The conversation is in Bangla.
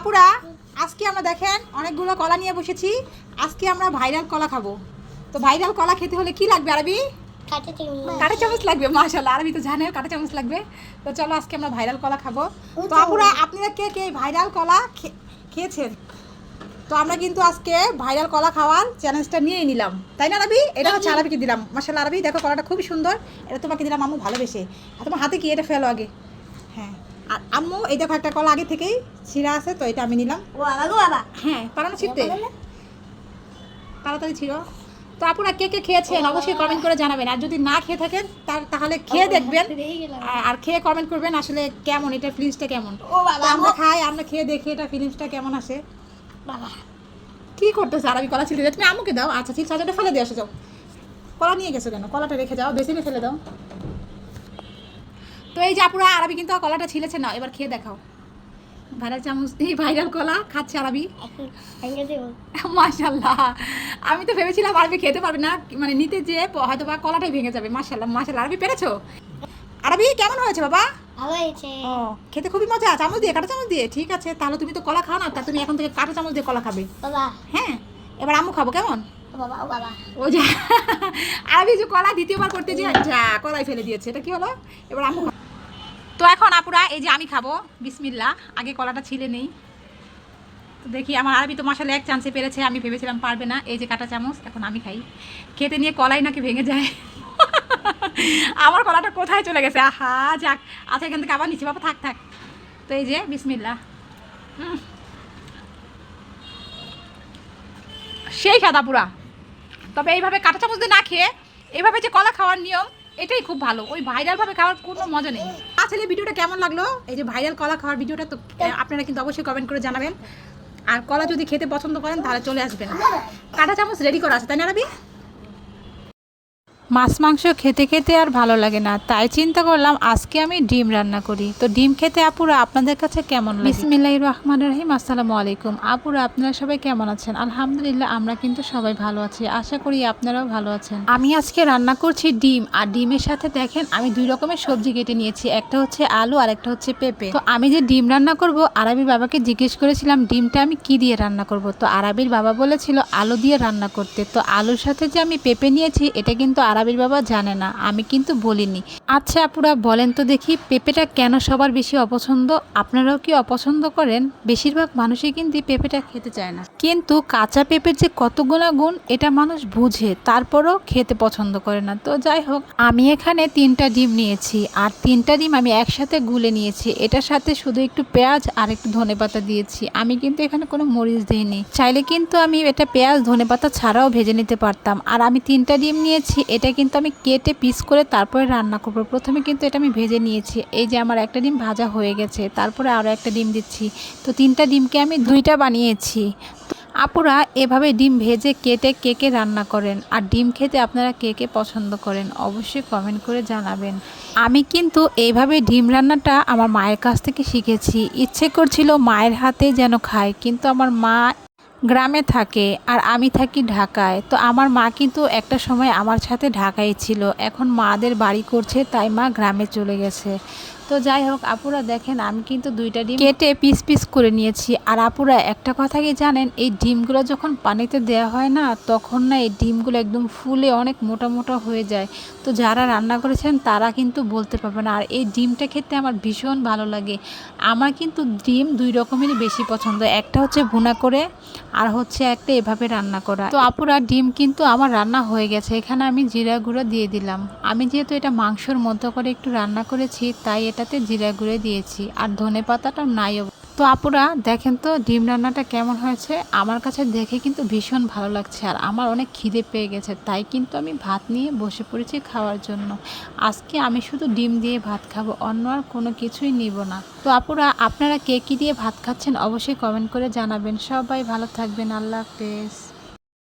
আপুরা আজকে আমরা দেখেন অনেকগুলো কলা নিয়ে বসেছি। আজকে আমরা ভাইরাল কলা খাব। তো ভাইরাল কলা খেতে হলে কি লাগবে আরবি? কাঁটা চামচ লাগবে মাশাল্লাহ আরবি তো জানে কাঁটা চামচ লাগবে। তো চলো আজকে আমরা ভাইরাল কলা খাব। তো আপুরা আপনারা কে কে ভাইরাল কলা খেয়েছেন? তো আমরা কিন্তু আজকে ভাইরাল কলা খাওয়ার চ্যালেঞ্জটা নিয়ে নিলাম। তাই না আরবি? এটা হচ্ছে আরবিকে দিলাম। মাশাল্লাহ আরবি দেখো কলাটা খুবই সুন্দর। এটা তোমাকে দিলাম আম্মু ভালোবেসে। আর তোমার হাতে কি? এটা ফেলো আগে। হ্যাঁ। আর আম্মু এই দেখো একটা কলা আগে থেকেই ছিঁড়া আছে তো এটা আমি নিলাম। ও বাবা গো বাবা। হ্যাঁ পারানো ছিঁড়তে। তাড়াতাড়ি ছিল তো আপনারা কে কে খেয়েছেন অবশ্যই কমেন্ট করে জানাবেন। আর যদি না খেয়ে থাকেন তার তাহলে খেয়ে দেখবেন। আর- খেয়ে কমেন্ট করবেন আসলে কেমন এটা ফিলিংসটা কেমন। ও আমরা খাই আমরা খেয়ে দেখি এটা ফিলিংসটা কেমন আসে। বাবা। কি করতেছে? আর আমি কলা ছিলে তুমি আমুকে দাও। আচ্ছা ঠিক সাজাটা ফেলে দিয়ে আসো যাও। কলা নিয়ে গেছো কেন? কলাটা রেখে যাও বেসিনে ফেলে দাও। তো এই যে আপুরা আরবি কিন্তু কলাটা ছিলেছে না এবার খেয়ে দেখাও। ভাইরাল চামচ দিয়ে ভাইরাল কলা খাচ্ছে আরবি। মাশাল্লাহ। আমি তো ভেবেছিলাম আরবি খেতে পারবে না মানে নিতে প- হয়তো বা কলাটাই ভেঙে যাবে। মাশাল্লাহ মাশাল্লাহ। আরবি পেরেছ? আরবি কেমন হয়েছে বাবা? ও খেতে খুবই মজা। চামচ দিয়ে কাঁটা চামচ দিয়ে। ঠিক আছে তাহলে তুমি তো কলা খাও না তা তুমি এখন থেকে কাঁটা চামচ দিয়ে কলা খাবে। হ্যাঁ এবার আম্মু খাব কেমন? বাবা, ও বাবা। ও যা। কলা দ্বিতীয়বার করতে যে যা, কলাই ফেলে দিয়েছে। এটা কি হলো? এবার খাব। তো এখন আপুরা, এই যে আমি খাব। বিসমিল্লা। আগে কলাটা ছিলে নেই। দেখি আমার আরবি তো মশালা এক চান্সে পেরেছে। আমি ভেবেছিলাম পারবে না। এই যে কাটা চামচ, এখন আমি খাই। খেতে নিয়ে কলাই নাকি ভেঙে যায়? আমার কলাটা কোথায় চলে গেছে? আহা, যাক। আচ্ছা এখান থেকে আবার নিচে। বাবা, থাক থাক। তো এই যে বিসমিল্লা। সেই খাদা পুরা তবে এইভাবে কাঁটা চামচ দিয়ে না খেয়ে এইভাবে যে কলা খাওয়ার নিয়ম, এটাই খুব ভালো। ওই ভাইরালভাবে খাওয়ার কোনো মজা নেই। আসলে ভিডিওটা কেমন লাগল? এই যে ভাইরাল কলা খাওয়ার ভিডিওটা তো আপনারা কিন্তু অবশ্যই কমেন্ট করে জানাবেন। আর কলা যদি খেতে পছন্দ করেন, তাহলে চলে আসবেন। কাঁটা চামচ রেডি করা আছে, তাই না মাছ মাংস খেতে খেতে আর ভালো লাগে না। তাই চিন্তা করলাম আজকে আমি ডিম রান্না করি। তো ডিম খেতে আপুরা আপনাদের কাছে কেমন বিসমিল্লাহ রহমান রহিম। আসসালামু আলাইকুম। আপুরা আপনারা সবাই কেমন আছেন? আলহামদুলিল্লাহ আমরা কিন্তু সবাই ভালো আছি। আশা করি আপনারাও ভালো আছেন। আমি আজকে রান্না করছি ডিম। আর ডিমের সাথে দেখেন আমি দুই রকমের সবজি কেটে নিয়েছি। একটা হচ্ছে আলু আর একটা হচ্ছে পেঁপে। তো আমি যে ডিম রান্না করব আরবির বাবাকে জিজ্ঞেস করেছিলাম ডিমটা আমি কি দিয়ে রান্না করব? তো আরবির বাবা বলেছিল আলু দিয়ে রান্না করতে। তো আলুর সাথে যে আমি পেঁপে নিয়েছি এটা কিন্তু আরবির বাবা জানে না আমি কিন্তু বলিনি। আচ্ছা আপুরা, বলেন তো দেখি পেঁপেটা কেন সবার বেশি অপছন্দ? আপনারাও কি অপছন্দ করেন? বেশিরভাগ মানুষই কিন্তু পেঁপেটা খেতে চায় না। কিন্তু কাঁচা পেঁপের যে কত গুণাগুণ, এটা মানুষ বুঝে, তারপরও খেতে পছন্দ করে না। তো যাই হোক, আমি এখানে তিনটা ডিম নিয়েছি, আর তিনটা ডিম আমি একসাথে গুলে নিয়েছি। এটার সাথে শুধু একটু পেঁয়াজ আর একটু ধনেপাতা দিয়েছি। আমি কিন্তু এখানে কোনো মরিচ দিইনি। চাইলে কিন্তু আমি এটা পেঁয়াজ ধনেপাতা ছাড়াও ভেজে নিতে পারতাম। আর আমি তিনটা ডিম নিয়েছি, এটা কিন্তু আমি কেটে পিস করে তারপরে রান্না করব। প্রথমে কিন্তু এটা আমি ভেজে নিয়েছি। এই যে আমার একটা ডিম ভাজা হয়ে গেছে, তারপরে আরও একটা ডিম দিচ্ছি। তো তিনটা ডিমকে আমি দুইটা বানিয়েছি। আপুরা এভাবে ডিম ভেজে কেটে কেকে রান্না করেন আর ডিম খেতে আপনারা কে কে পছন্দ করেন অবশ্যই কমেন্ট করে জানাবেন। আমি কিন্তু এইভাবে ডিম রান্নাটা আমার মায়ের কাছ থেকে শিখেছি। ইচ্ছে করছিল মায়ের হাতে যেন খায়, কিন্তু আমার মা গ্রামে থাকে আর আমি থাকি ঢাকায়। তো আমার মা কিন্তু একটা সময় আমার সাথে ঢাকায় ছিল। এখন মাদের বাড়ি করছে, তাই মা গ্রামে চলে গেছে। তো যাই হোক, আপুরা দেখেন, আমি কিন্তু দুইটা ডিম কেটে পিস পিস করে নিয়েছি। আর আপুরা, একটা কথা কি জানেন, এই ডিমগুলো যখন পানিতে দেওয়া হয় না, তখন না এই ডিমগুলো একদম ফুলে অনেক মোটা মোটা হয়ে যায়। তো যারা রান্না করেছেন, তারা কিন্তু বলতে পারবেন, আর এই ডিমটা খেতে আমার ভীষণ ভালো লাগে। আমার কিন্তু ডিম দুই রকমেরই বেশি পছন্দ, একটা হচ্ছে ভুনা করে, আর হচ্ছে একটা এভাবে রান্না করা। তো আপুরা, ডিম কিন্তু আমার রান্না হয়ে গেছে, এখানে আমি জিরা গুঁড়ো দিয়ে দিলাম। আমি যেহেতু এটা মাংসর মতো করে একটু রান্না করেছি, তাই এটাতে জিরা গুঁড়ে দিয়েছি আর ধনে পাতাটাও নাইও তো আপুরা, দেখেন তো ডিম রান্নাটা কেমন হয়েছে। আমার কাছে দেখে কিন্তু ভীষণ ভালো লাগছে আর আমার অনেক খিদে পেয়ে গেছে, তাই কিন্তু আমি ভাত নিয়ে বসে পড়েছি খাওয়ার জন্য। আজকে আমি শুধু ডিম দিয়ে ভাত খাব, অন্য আর কোনো কিছুই নিব না। তো আপুরা, আপনারা কে কী দিয়ে ভাত খাচ্ছেন অবশ্যই কমেন্ট করে জানাবেন। সবাই ভালো থাকবেন, আল্লাহ হাফেজ।